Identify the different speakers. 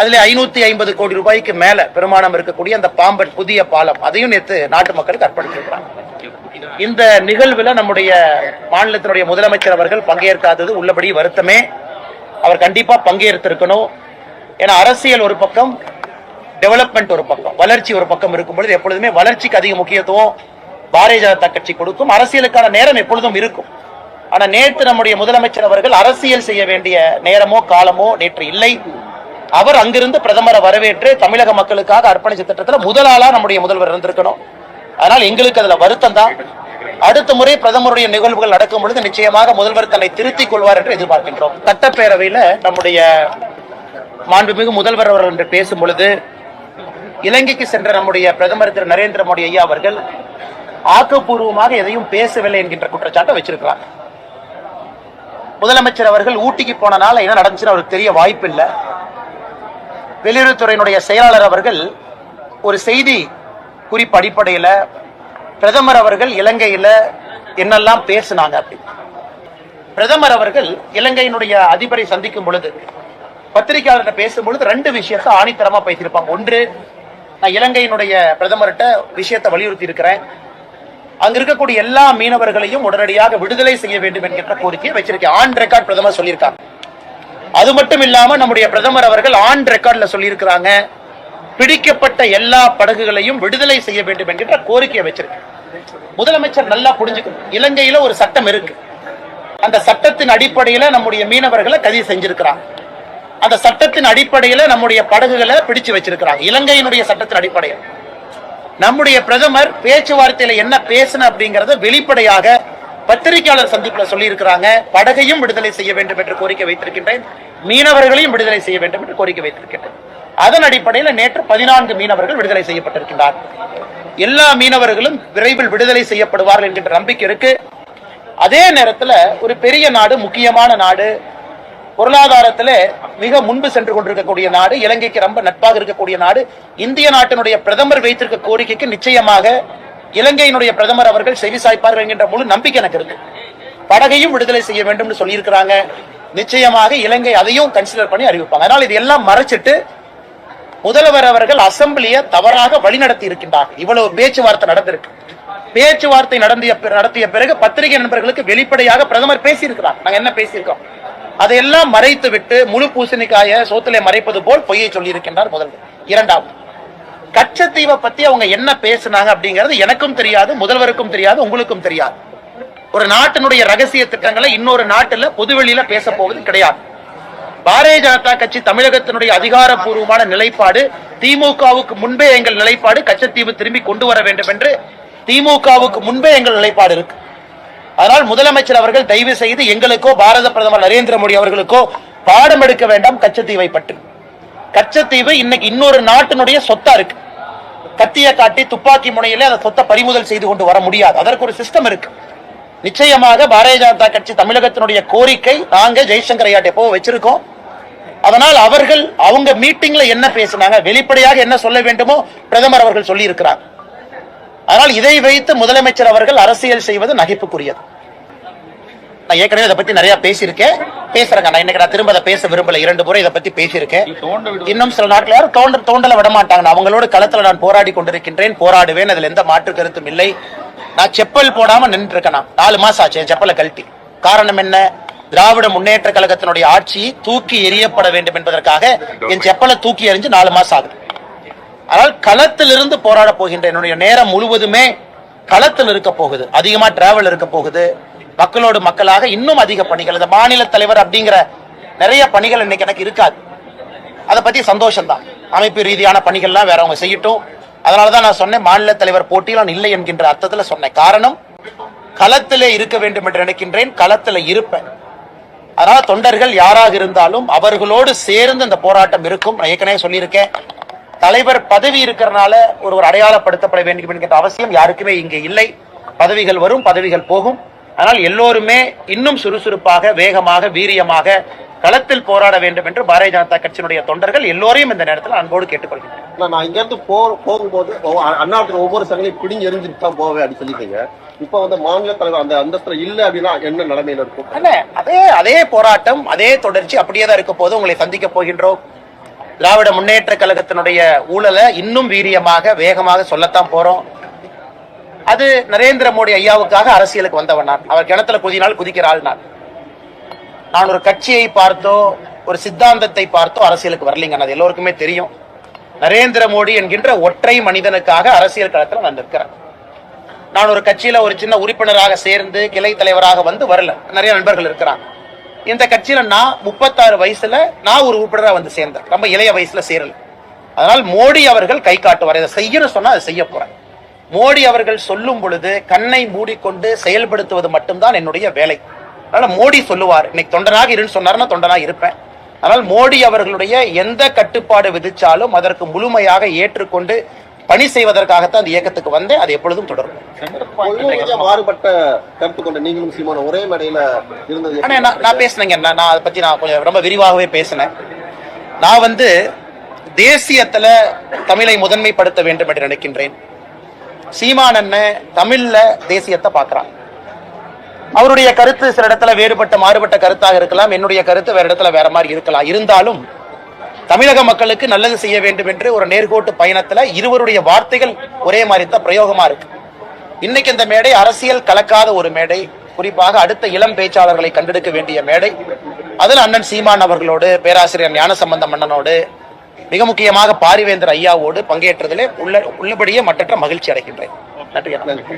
Speaker 1: அதுல ஐநூத்தி ஐம்பது கோடி ரூபாய்க்கு மேல பெருமானம் இருக்கக்கூடிய அந்த பாம்பன் புதிய பாலம் அதையும் நேற்று நாட்டு மக்களுக்கு அர்ப்பணித்திருக்கிறாங்க இந்த நிகழ்வுல நம்முடைய மாநிலத்தினுடைய முதலமைச்சர் அவர்கள் பங்கேற்காதது உள்ளபடி வருத்தமே. அவர் கண்டிப்பா பங்கேற்றிருக்கணும். ஏன்னா அரசியல் ஒரு பக்கம் டெவலப்மெண்ட் ஒரு பக்கம் வளர்ச்சி ஒரு பக்கம் இருக்கும் பொழுது எப்பொழுதுமே வளர்ச்சிக்கு அதிக முக்கியத்துவம் பாரதிய ஜனதா கட்சி கொடுக்கும். அரசியலுக்கான நேரம் எப்பொழுதும் இருக்கும். ஆனா நேற்று நம்முடைய முதலமைச்சர் அவர்கள் அரசியல் செய்ய வேண்டிய நேரமோ காலமோ நேற்று இல்லை. அவர் அங்கிருந்து பிரதமரை வரவேற்று தமிழக மக்களுக்காக அர்ப்பணிச்ச திட்டத்தில் முதல் ஆளா நம்முடைய முதல்வர் இருந்திருக்கணும். அதனால் எங்களுக்கு அதுல வருத்தம் தான். அடுத்த முறை பிரதமருடைய நிகழ்வுகள் நடக்கும் பொழுது நிச்சயமாக முதல்வர் தன்னை திருத்திக் கொள்வார் என்று எதிர்பார்க்கின்றோம். சட்டப்பேரவையில நம்முடைய மாண்புமிகு முதல்வர் அவர்கள் என்று பேசும் பொழுது இலங்கைக்கு சென்ற நம்முடைய பிரதமர் திரு நரேந்திர மோடி ஐயா அவர்கள் ஆக்கப்பூர்வமாக எதையும் பேசவில்லை என்கின்ற குற்றச்சாட்டை வச்சிருக்கிறார். முதலமைச்சர் அவர்கள் ஊட்டிக்கு போனனால என்ன நடந்துச்சுன்னு அவருக்கு தெரிய வாய்ப்பு இல்லை வெளியுறவுத்துறையினுடைய செயலாளர் அவர்கள் ஒரு செய்தி குறிப்பு அடிப்படையில் பிரதமர் அவர்கள் இலங்கையில் என்னெல்லாம் பேசினாங்க அப்படின்னு பிரதமர் அவர்கள் இலங்கையினுடைய அதிபரை சந்திக்கும் பொழுது பத்திரிகையாளர்கிட்ட பேசும் பொழுது ரெண்டு விஷயத்தை ஆணித்தரமா பேசியிருப்பாங்க. ஒன்று நான் இலங்கையினுடைய பிரதமர்கிட்ட விஷயத்தை வலியுறுத்தி இருக்கிறேன். அங்க இருக்கக்கூடிய எல்லா மீனவர்களையும் உடனடியாக விடுதலை செய்ய வேண்டும் என்கின்ற கோரிக்கையை வச்சிருக்கேன். ஆன் ரெக்கார்ட் பிரதமர் சொல்லியிருக்காங்க. அது மட்டும் இல்லாம நம்முடைய பிரதமர் அவர்கள் ஆன் ரெக்கார்ட்ல சொல்லியிருக்கிறாங்க பிடிக்கப்பட்ட எல்லா படகுகளையும் விடுதலை செய்ய வேண்டும் என்கின்ற கோரிக்கையை வச்சிருக்கு முதலமைச்சர் நல்லா புரிஞ்சுக்கணும். இலங்கையில ஒரு சட்டம் இருக்கு. அந்த சட்டத்தின் அடிப்படையில நம்முடைய மீனவர்களை கதி செஞ்சிருக்கிறாங்க. அந்த சட்டத்தின் அடிப்படையில நம்முடைய படகுகளை பிடிச்சு வச்சிருக்கிறாங்க. இலங்கையினுடைய சட்டத்தின் அடிப்படையில். நம்முடைய பிரதமர் பேச்சுவார்த்தையில என்ன பேசின அப்படிங்கறத வெளிப்படையாக பத்திரிகையாளர் சந்திப்புல சொல்லியிருக்கிறாங்க படகையும் விடுதலை செய்ய வேண்டும் என்று கோரிக்கை வைத்திருக்கின்றேன் மீனவர்களையும் விடுதலை செய்ய வேண்டும் என்று கோரிக்கை வைத்திருக்கின்றேன். அதன் அடிப்படையில் நேற்று பதினான்கு மீனவர்கள் விடுதலை செய்யப்பட்டிருக்கின்றார். எல்லா மீனவர்களும் விரைவில் விடுதலை செய்யப்படுவார்கள் என்கின்ற நம்பிக்கை இருக்கு. அதே நேரத்துல ஒரு பெரிய நாடு முக்கியமான நாடு பொருளாதாரத்துல மிக முன்பு சென்று கொண்டிருக்கக்கூடிய நாடு இலங்கைக்கு ரொம்ப நட்பாக இருக்கக்கூடிய நாடு இந்திய நாட்டினுடைய பிரதமர் வைத்திருக்க கோரிக்கைக்கு நிச்சயமாக இலங்கையினுடைய பிரதமர் அவர்கள் செவிசாய்ப்பார்கள் என்கின்ற முழு நம்பிக்கை எனக்கு இருக்கு. படகையும் விடுதலை செய்ய வேண்டும் சொல்லியிருக்கிறாங்க. நிச்சயமாக இலங்கை அதையும் கன்சிடர் பண்ணி அறிவிப்பாங்க. அதனால் இது எல்லாம் மறைச்சிட்டு முதல்வர் அவர்கள் அசம்பிளியை தவறாக வழிநடத்தி இருக்கின்றார். இவ்வளவு பேச்சுவார்த்தை நடந்திருக்கு. பேச்சுவார்த்தை நடந்திய நடத்திய பிறகு பத்திரிகை நண்பர்களுக்கு வெளிப்படையாக பிரதமர் பேசியிருக்கிறார். நாங்க என்ன பேசியிருக்கோம்? அதையெல்லாம் மறைத்து விட்டு முழு பூசணிக்காய சோத்திலே மறைப்பது போல் பொய்யை சொல்லியிருக்கின்றார் முதல்வர். இரண்டாவது கச்சத்தீவை பத்தி அவங்க என்ன பேசுனாங்க அப்படிங்கிறது எனக்கும் தெரியாது முதல்வருக்கும் தெரியாது உங்களுக்கும் தெரியாது. ஒரு நாட்டினுடைய ரகசிய திட்டங்களை இன்னொரு நாட்டுல பொதுவெளியில பேச போவது கிடையாது. பாரதிய ஜனதா கட்சி தமிழகத்தினுடைய அதிகாரப்பூர்வமான நிலைப்பாடு திமுகவுக்கு முன்பே எங்கள் நிலைப்பாடு கச்சத்தீவு திரும்பி கொண்டு வர வேண்டும் என்று திமுகவுக்கு முன்பே எங்கள் நிலைப்பாடு இருக்கு. அதனால் முதலமைச்சர் அவர்கள் தயவு செய்து எங்களுக்கோ பாரத பிரதமர் நரேந்திர மோடி அவர்களுக்கோ பாடம் எடுக்க வேண்டாம் கச்சத்தீவை பற்றி. கச்சத்தீவு இன்னைக்கு இன்னொரு நாட்டினுடைய சொத்தா இருக்கு. கத்திய காட்டி துப்பாக்கி முனையில அந்த சொத்தை பறிமுதல் செய்து கொண்டு வர முடியாது. அதற்கு ஒரு சிஸ்டம் இருக்கு. நிச்சயமாக பாரதிய ஜனதா கட்சி தமிழகத்தினுடைய கோரிக்கை நாங்க ஜெய்சங்கர் ஐயாட்ட போக வச்சிருக்கோம். அதனால் அவர்கள் அவங்க மீட்டிங்ல என்ன பேசினாங்க வெளிப்படையாக என்ன சொல்ல வேண்டுமோ பிரதமர் அவர்கள் சொல்லி இருக்கிறார் அதனால் இதை வைத்து முதலமைச்சர் அவர்கள் அரசியல் செய்வது நகைப்புக்குரியது. நான் ஏற்கனவே அதை பத்தி நிறைய பேசியிருக்கேன். பேசுறேங்க நான் இன்னைக்கு நான் திரும்ப அதை பேச விரும்பல. இரண்டு முறை இதை பத்தி பேசியிருக்கேன். இன்னும் சில நாட்கள் யாரும் தோண்ட தோண்டல விட மாட்டாங்க அவங்களோட களத்துல நான் போராடி கொண்டிருக்கின்றேன். போராடுவேன். அதுல எந்த மாற்று கருத்தும் இல்லை. நான் செப்பல் போடாம நின்று இருக்கேன். நாலு மாசம் ஆச்சு என் செப்பலை கழட்டி. காரணம் என்ன? திராவிட முன்னேற்ற கழகத்தினுடைய ஆட்சி தூக்கி எறியப்பட வேண்டும் என்பதற்காக என் செப்பலை தூக்கி எறிஞ்சு நாலு மாசம் ஆகுது. ஆனால் களத்திலிருந்து போராட போகின்ற என்னுடைய நேரம் முழுவதுமே களத்தில் இருக்க போகுது. அதிகமா டிராவல் இருக்க போகுது. மக்களோடு மக்களாக இன்னும் அதிக பணிகள். இந்த மாநில தலைவர் அப்படிங்கிற நிறைய பணிகள் இன்னைக்கு எனக்கு இருக்காது. அதை பத்தி சந்தோஷம் தான் அமைப்பு ரீதியான பணிகள்லாம் வேற அவங்க செய்யட்டும். அதனாலதான் நான் சொன்னேன் மாநில தலைவர் போட்டியில் நான் இல்லை என்கின்ற அர்த்தத்தில் சொன்னேன். காரணம் களத்திலே இருக்க வேண்டும் என்று நினைக்கின்றேன். களத்தில் இருப்பேன். அதனால தொண்டர்கள் யாராக இருந்தாலும் அவர்களோடு சேர்ந்து இந்த போராட்டம் இருக்கும். நான் ஏற்கனவே சொல்லியிருக்கேன். தலைவர் பதவி இருக்கிறனால ஒருவர் அடையாளப்படுத்தப்பட வேண்டும் என்கிற அவசியம் யாருக்குமே இங்கே இல்லை. பதவிகள் வரும் பதவிகள் போகும். ஆனால் எல்லோருமே இன்னும் சுறுசுறுப்பாக வேகமாக வீரியமாக களத்தில் போராட வேண்டும் என்று பாரதிய ஜனதா கட்சியினுடைய தொண்டர்கள் எல்லோரையும் இந்த நேரத்தில் அன்போடு கேட்டுக்கொள்கிறேன்
Speaker 2: நான் இங்க இருந்து போ போகும்போது அண்ணாவுக்கு ஒவ்வொரு சங்களையும் பிடிங்கி எரிஞ்சுட்டு தான் போவேன் அப்படின்னு சொல்லிட்டீங்க. இப்ப வந்து மாநில தலைவர் அந்த அந்தஸ்துல இல்ல அப்படின்னா என்ன நிலைமையில இருக்கும்?
Speaker 1: அல்ல அதே அதே போராட்டம் அதே தொடர்ச்சி அப்படியே தான் இருக்க போது உங்களை சந்திக்க போகின்றோம். திராவிட முன்னேற்ற கழகத்தினுடைய ஊழலை இன்னும் வீரியமாக வேகமாக சொல்லத்தான் போறோம். அது நரேந்திர மோடி ஐயாவுக்காக அரசியலுக்கு வந்தவன் நான். அவர் கிணத்துல குதினால் குதிக்கிற ஆள் நான். நான் ஒரு கட்சியை பார்த்தோ ஒரு சித்தாந்தத்தை பார்த்தோ அரசியலுக்கு வரலீங்க. அது எல்லோருக்குமே தெரியும். நரேந்திர மோடி என்கின்ற ஒற்றை மனிதனுக்காக அரசியல் களத்தில் நான் நிற்கிறேன். நான் ஒரு கட்சியில ஒரு சின்ன உறுப்பினராக சேர்ந்து கிளை தலைவராக வந்து வரல. நிறைய நண்பர்கள் இருக்கிறாங்க. இந்த கட்சியில நான் முப்பத்தாறு வயசுல நான் ஒரு உறுப்பினராக வந்து சேர்ந்தேன். ரொம்ப இளைய வயசுல சேரல. அதனால் மோடி அவர்கள் கை காட்டுவார். இதை செய்யணும்னு சொன்னா அதை செய்ய போறேன். மோடி அவர்கள் சொல்லும் பொழுது கண்ணை மூடிக்கொண்டு செயல்படுத்துவது மட்டும்தான் என்னுடைய வேலை. அதனால மோடி சொல்லுவார் இன்னைக்கு தொண்டனாக இருன்னு சொன்னாருன்னா தொண்டனாக இருப்பேன். ஆனால் மோடி அவர்களுடைய எந்த கட்டுப்பாடு விதிச்சாலும் அதற்கு முழுமையாக ஏற்றுக்கொண்டு பணி செய்வதற்காகத்தான் அந்த இயக்கத்துக்கு வந்தேன். அது எப்பொழுதும் தொடரும்.
Speaker 2: மாறுபட்ட கருத்து கொண்ட நீங்களும் சீமான ஒரே மேடையில இருந்தது
Speaker 1: ஆனா நான் பேசினேங்க. நான் அதை பத்தி நான் கொஞ்சம் ரொம்ப விரிவாகவே பேசினேன். நான் வந்து தேசியத்துல தமிழை முதன்மைப்படுத்த வேண்டும் என்று நினைக்கின்றேன். சீமான் தமிழ்ல தேசியத்தை பார்க்கறான் அவருடைய கருத்து சில இடத்துல வேறுபட்ட மாறுபட்ட கருத்தாக இருக்கலாம். என்னுடைய கருத்து வேற இடத்துல வேற மாதிரி இருக்கலாம். இருந்தாலும் தமிழக மக்களுக்கு நல்லது செய்ய வேண்டும் என்று ஒரு நேர்கோட்டு பயணத்துல இருவருடைய வார்த்தைகள் ஒரே மாதிரி தான் பிரயோகமா இருக்கு. இன்னைக்கு இந்த மேடை அரசியல் கலக்காத ஒரு மேடை. குறிப்பாக அடுத்த இளம் பேச்சாளர்களை கண்டெடுக்க வேண்டிய மேடை. அதில் அண்ணன் சீமான் அவர்களோடு பேராசிரியர் ஞானசம்பந்தம் அண்ணனோடு மிக முக்கியமாக பாரிவேந்தர் ஐயாவோடு பங்கேற்றதிலே உள்ள உள்ளபடியே மற்றற்ற மகிழ்ச்சி அடைகின்றேன். நன்றி
Speaker 2: நன்றி.